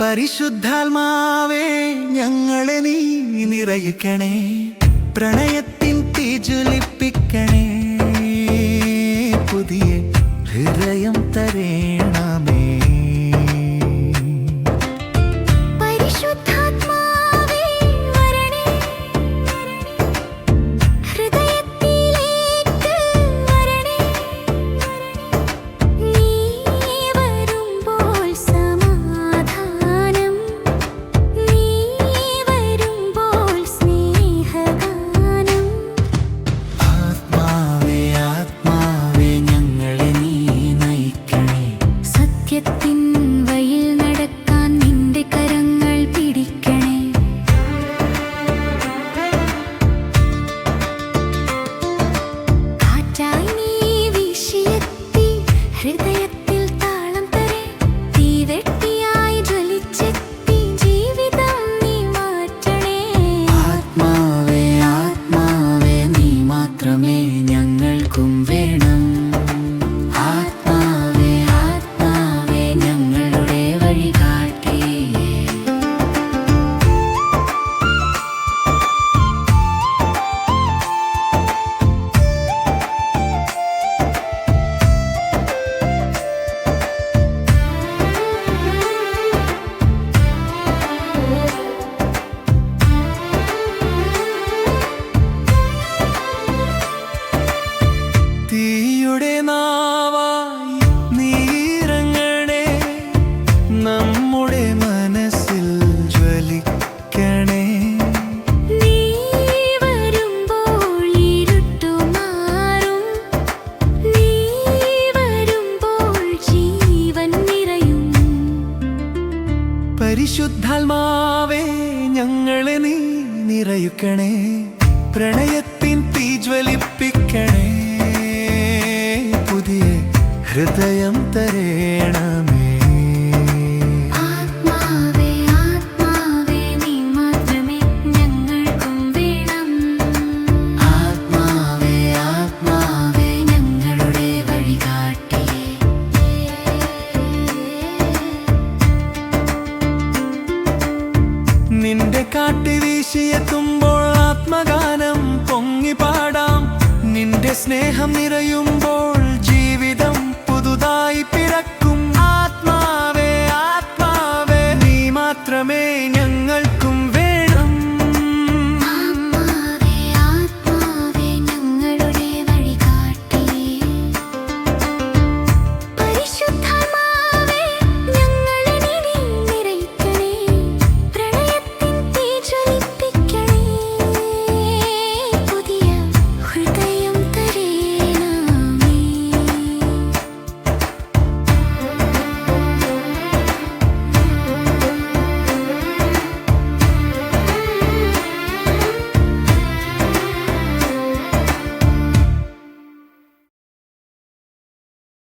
പരിശുദ്ധാത്മാവേ ഞങ്ങളെ നീ നിറയിക്കണേ. പ്രണയത്തിൻ തീജ്വലിപ്പിക്കണേ സത്യത്തിൻ തീയുടെ നാവായി നീരങ്ങണേ നമ്മുടെ മനസ്സിൽ ജ്വലിക്കണേ. പരിശുദ്ധാത്മാവേ ഞങ്ങളെ നീ നിറയുക്കണേ. പ്രണയത്തിൻ തീജ്വലിപ്പിക്കണേ. പുതിയ ഞങ്ങളുടെ വഴികാട്ടി നിന്റെ കാട്ടി വീശിയെത്തുമ്പോൾ ആത്മഗാനം പൊങ്ങി പാടാം. നിന്റെ സ്നേഹം നിറയുമ്പോൾ நேரமே